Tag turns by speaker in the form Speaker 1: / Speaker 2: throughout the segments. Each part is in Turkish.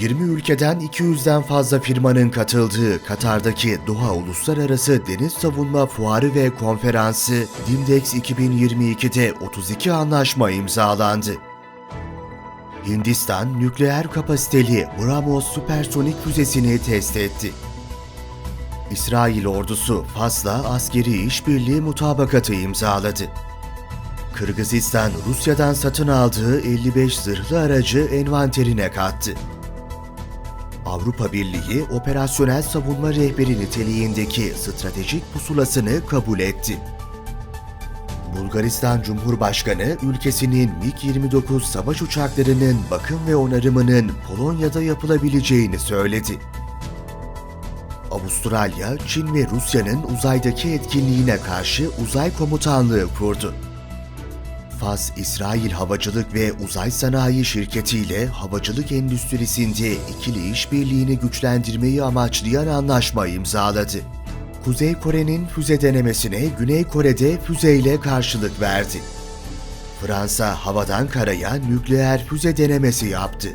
Speaker 1: 20 ülkeden 200'den fazla firmanın katıldığı Katar'daki Doha Uluslararası Deniz Savunma Fuarı ve Konferansı Dimdex 2022'de 32 anlaşma imzalandı. Hindistan nükleer kapasiteli BrahMos süpersonik füzesini test etti. İsrail ordusu Fas'la askeri işbirliği mutabakatı imzaladı. Kırgızistan Rusya'dan satın aldığı 55 zırhlı aracı envanterine kattı. Avrupa Birliği operasyonel savunma rehberi niteliğindeki stratejik pusulasını kabul etti. Bulgaristan Cumhurbaşkanı ülkesinin MiG-29 savaş uçaklarının bakım ve onarımının Polonya'da yapılabileceğini söyledi. Avustralya, Çin ve Rusya'nın uzaydaki etkinliğine karşı uzay komutanlığı kurdu. Fas, İsrail Havacılık ve Uzay Sanayi Şirketi ile havacılık endüstrisinde ikili işbirliğini güçlendirmeyi amaçlayan anlaşma imzaladı. Kuzey Kore'nin füze denemesine Güney Kore'de füzeyle karşılık verdi. Fransa havadan karaya nükleer füze denemesi yaptı.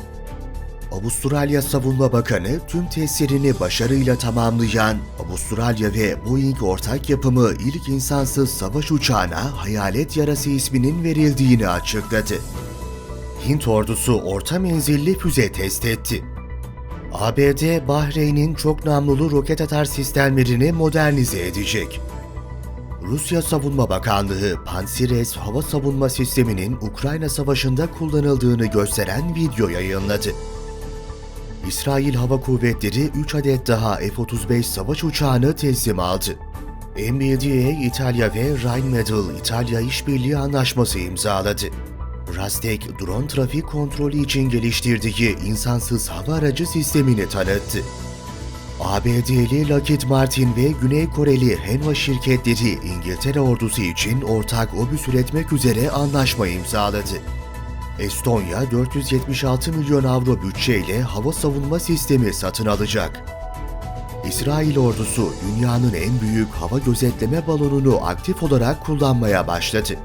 Speaker 1: Avustralya Savunma Bakanı tüm testlerini başarıyla tamamlayan Avustralya ve Boeing ortak yapımı ilk insansız savaş uçağına Hayalet Yarası isminin verildiğini açıkladı. Hint ordusu orta menzilli füze test etti. ABD, Bahreyn'in çok namlulu roket atar sistemlerini modernize edecek. Rusya Savunma Bakanlığı, Pansires hava savunma sisteminin Ukrayna Savaşı'nda kullanıldığını gösteren video yayınladı. İsrail Hava Kuvvetleri 3 adet daha F-35 savaş uçağını teslim aldı. MBDA İtalya ve Rheinmetall İtalya İşbirliği Anlaşması imzaladı. Rastek, drone trafik kontrolü için geliştirdiği insansız hava aracı sistemini tanıttı. ABD'li Lockheed Martin ve Güney Koreli Hanwha şirketleri İngiltere ordusu için ortak obüs üretmek üzere anlaşma imzaladı. Estonya 476 milyon avro bütçeyle hava savunma sistemi satın alacak. İsrail ordusu dünyanın en büyük hava gözetleme balonunu aktif olarak kullanmaya başladı.